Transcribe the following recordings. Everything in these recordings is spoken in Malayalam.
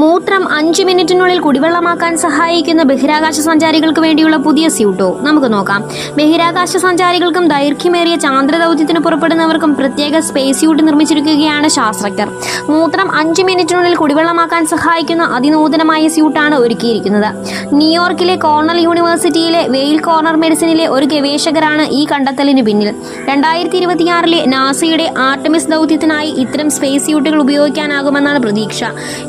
മൂത്രം അഞ്ച് മിനിറ്റിനുള്ളിൽ കുടിവെള്ളമാക്കാൻ സഹായിക്കുന്ന ബഹിരാകാശ സഞ്ചാരികൾക്ക് വേണ്ടിയുള്ള പുതിയ സ്യൂട്ടോ. നമുക്ക് നോക്കാം. ബഹിരാകാശ സഞ്ചാരികൾക്കും ദൈർഘ്യമേറിയ ചാന്ദ്ര ദൗത്യത്തിന് പുറപ്പെടുന്നവർക്കും പ്രത്യേക സ്പേസ് സ്യൂട്ട് നിർമ്മിച്ചിരിക്കുകയാണ് ശാസ്ത്രജ്ഞർ. മൂത്രം അഞ്ച് മിനിറ്റിനുള്ളിൽ കുടിവെള്ളമാക്കാൻ സഹായിക്കുന്ന അതിനൂതനമായ സ്യൂട്ടാണ് ഒരുക്കിയിരിക്കുന്നത്. ന്യൂയോർക്കിലെ കോർണൽ യൂണിവേഴ്സിറ്റിയിലെ വെയിൽ കോർണർ മെഡിസിനിലെ ഒരു ഗവേഷകരാണ് ഈ കണ്ടെത്തലിന് പിന്നിൽ. രണ്ടായിരത്തി ഇരുപത്തിയാറിലെ നാസയുടെ ആർട്ടമിസ് ദൗത്യത്തിനായി ഇത്തരം സ്പേസ് സ്യൂട്ടുകൾ ഉപയോഗിക്കാനാകുമെന്നാണ് പ്രതീക്ഷ.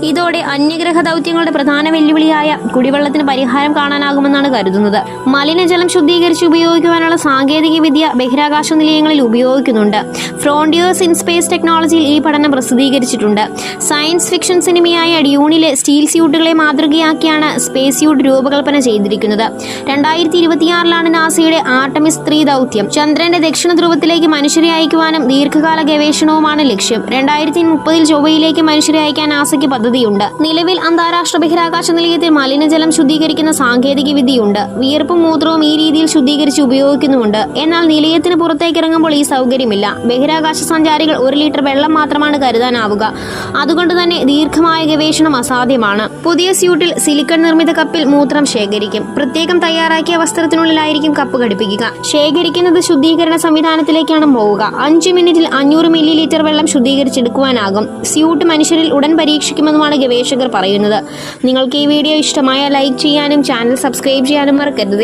ഇതോടെ അന്യഗ്രഹ ദൗത്യങ്ങളുടെ പ്രധാന വെല്ലുവിളിയായ കുടിവെള്ളത്തിന് പരിഹാരം കാണാനാകുമെന്നാണ് കരുതുന്നത്. മലിനജലം ശുദ്ധീകരിച്ച് ഉപയോഗിക്കുവാനുള്ള സാങ്കേതിക വിദ്യ ബഹിരാകാശ നിലയങ്ങളിൽ ഉപയോഗിക്കുന്നുണ്ട്. ഫ്രോണ്ടിയേഴ്സ് ഇൻ സ്പേസ് ടെക്നോളജിയിൽ ഈ പഠനം പ്രസിദ്ധീകരിച്ചിട്ടുണ്ട്. സയൻസ് ഫിക്ഷൻ സിനിമയായ ഡ്യൂണിലെ സ്റ്റീൽ സ്യൂട്ടുകളെ മാതൃകയാക്കിയാണ് സ്പേസ് സ്യൂട്ട് രൂപകൽപ്പന ചെയ്തിരിക്കുന്നത്. രണ്ടായിരത്തി ഇരുപത്തിയാറിലാണ് നാസയുടെ ആർട്ടമിസ് ത്രീ ദൗത്യം. ചന്ദ്രന്റെ ദക്ഷിണ ധ്രുവത്തിലേക്ക് മനുഷ്യരെ അയക്കുവാനും ദീർഘകാല ഗവേഷണവുമാണ് ലക്ഷ്യം. രണ്ടായിരത്തി മുപ്പതിൽ ചൊവ്വയിലേക്ക് മനുഷ്യരെ അയക്കാൻ നാസയ്ക്ക് പദ്ധതിയുണ്ട്. നിലവിൽ അന്താരാഷ്ട്ര ബഹിരാകാശ നിലയത്തിൽ മലിനജലം ശുദ്ധീകരിക്കുന്ന സാങ്കേതിക വിദ്യയുണ്ട്. വിയർപ്പും മൂത്രവും ഈ രീതിയിൽ ശുദ്ധീകരിച്ച് ഉപയോഗിക്കുന്നുമുണ്ട്. എന്നാൽ നിലയത്തിന് പുറത്തേക്ക് ഇറങ്ങുമ്പോൾ ഈ സൗകര്യമില്ല. ബഹിരാകാശ സഞ്ചാരികൾ ഒരു ലിറ്റർ വെള്ളം മാത്രമാണ് കരുതാനാവുക. അതുകൊണ്ട് തന്നെ ദീർഘമായ ഗവേഷണം അസാധ്യമാണ്. പുതിയ സ്യൂട്ടിൽ സിലിക്കൺ നിർമ്മിത കപ്പിൽ മൂത്രം ശേഖരിക്കും. പ്രത്യേകം തയ്യാറാക്കിയ വസ്ത്രത്തിനുള്ളിലായിരിക്കും കപ്പ് ഘടിപ്പിക്കുക. ശേഖരിക്കുന്നത് ശുദ്ധീകരണ സംവിധാനത്തിലേക്കാണ് പോവുക. അഞ്ചു മിനിറ്റിൽ അഞ്ഞൂറ് മില്ലി ലിറ്റർ വെള്ളം ശുദ്ധീകരിച്ചെടുക്കുവാനാകും. സ്യൂട്ട് മനുഷ്യരിൽ ഉടൻ പരീക്ഷിക്കുമെന്നുമാണ് ഗവേഷകർ പറയുന്നത്. നിങ്ങൾക്ക് ഈ വീഡിയോ ഇഷ്ടമായ ലൈക്ക് ചെയ്യാനും ചാനൽ സബ്സ്ക്രൈബ് ചെയ്യാനും മറക്കരുത്.